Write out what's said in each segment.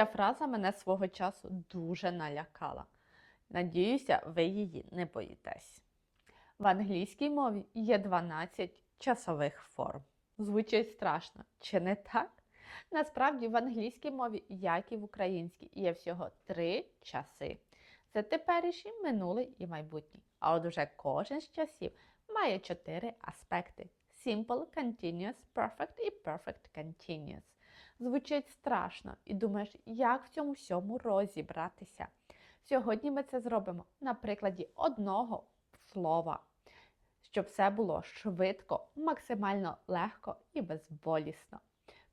Ця фраза мене свого часу дуже налякала. Надіюся, ви її не боїтесь. В англійській мові є 12 часових форм. Звучить страшно, чи не так? Насправді в англійській мові, як і в українській, є всього три часи. Це теперішній, минулий і майбутній. А от уже кожен з часів має чотири аспекти: Simple, Continuous, Perfect і Perfect Continuous. Звучить страшно і думаєш, як в цьому всьому розібратися. Сьогодні ми це зробимо на прикладі одного слова, щоб все було швидко, максимально легко і безболісно.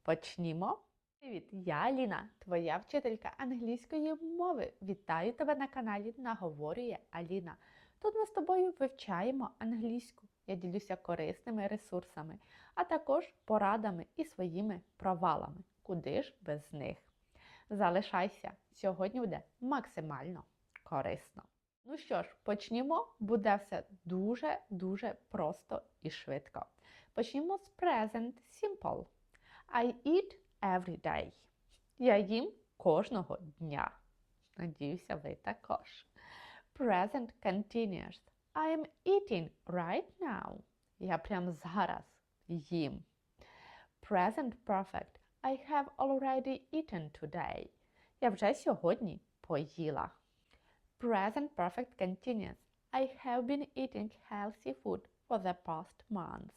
Почнімо. Привіт, я Аліна, твоя вчителька англійської мови. Вітаю тебе на каналі Наговорює Аліна. Тут ми з тобою вивчаємо англійську. Я ділюся корисними ресурсами, а також порадами і своїми провалами. Куди ж без них? Залишайся, сьогодні буде максимально корисно. Ну що ж, почнімо, буде все дуже-дуже просто і швидко. Почнімо з present simple. I eat every day. Я їм кожного дня. Надіюся, ви також. Present continuous. I am eating right now. Я прямо зараз їм. Present perfect. I have already eaten today. Я вже сьогодні поїла. Present perfect continuous. I have been eating healthy food for the past months.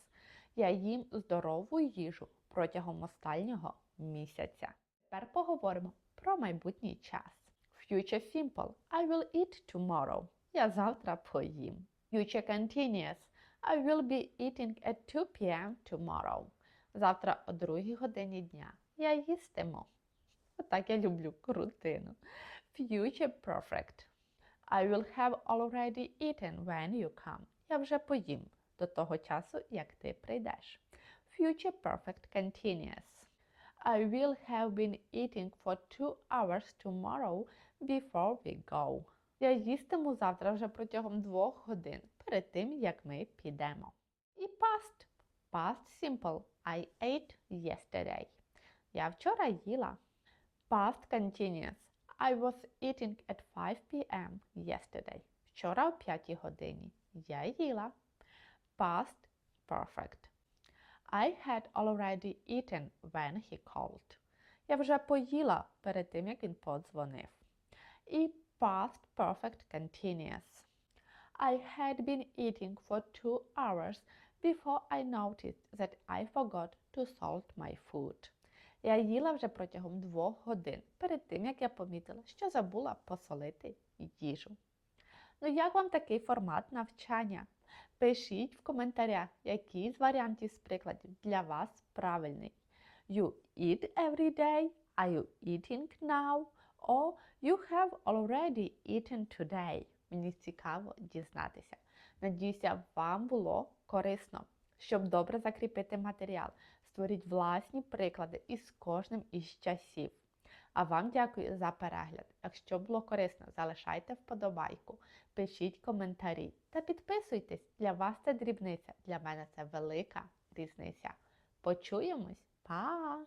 Я їм здорову їжу протягом останнього місяця. Тепер поговоримо про майбутній час. Future simple. I will eat tomorrow. Я завтра поїм. Future continuous. I will be eating at 2 p.m. tomorrow. Завтра о 2 годині дня я їстиму. Отак я люблю крутину. Future perfect. I will have already eaten when you come. Я вже поїм до того часу, як ти прийдеш. Future perfect continuous. I will have been eating for two hours tomorrow before we go. Я їстиму завтра вже протягом двох годин перед тим, як ми підемо. І past. Past simple. I ate yesterday. Я вчора їла. Past continuous. I was eating at 5 p.m. yesterday. Вчора о 5 годині. Я їла. Past perfect. I had already eaten when he called. Я вже поїла перед тим, як він подзвонив. І past perfect continuous. I had been eating for two hours before I noticed that I forgot to salt my food. Я їла вже протягом двох годин перед тим, як я помітила, що забула посолити їжу. Ну, як вам такий формат навчання? Пишіть в коментарях, який з варіантів з прикладів для вас правильний. You eat every day, are you eating now? Or you have already eaten today. Мені цікаво дізнатися. Надіюся, вам було корисно. Щоб добре закріпити матеріал, створіть власні приклади із кожним із часів. А вам дякую за перегляд. Якщо було корисно, залишайте вподобайку, пишіть коментарі та підписуйтесь. Для вас це дрібниця, для мене це велика різниця. Почуємось, па!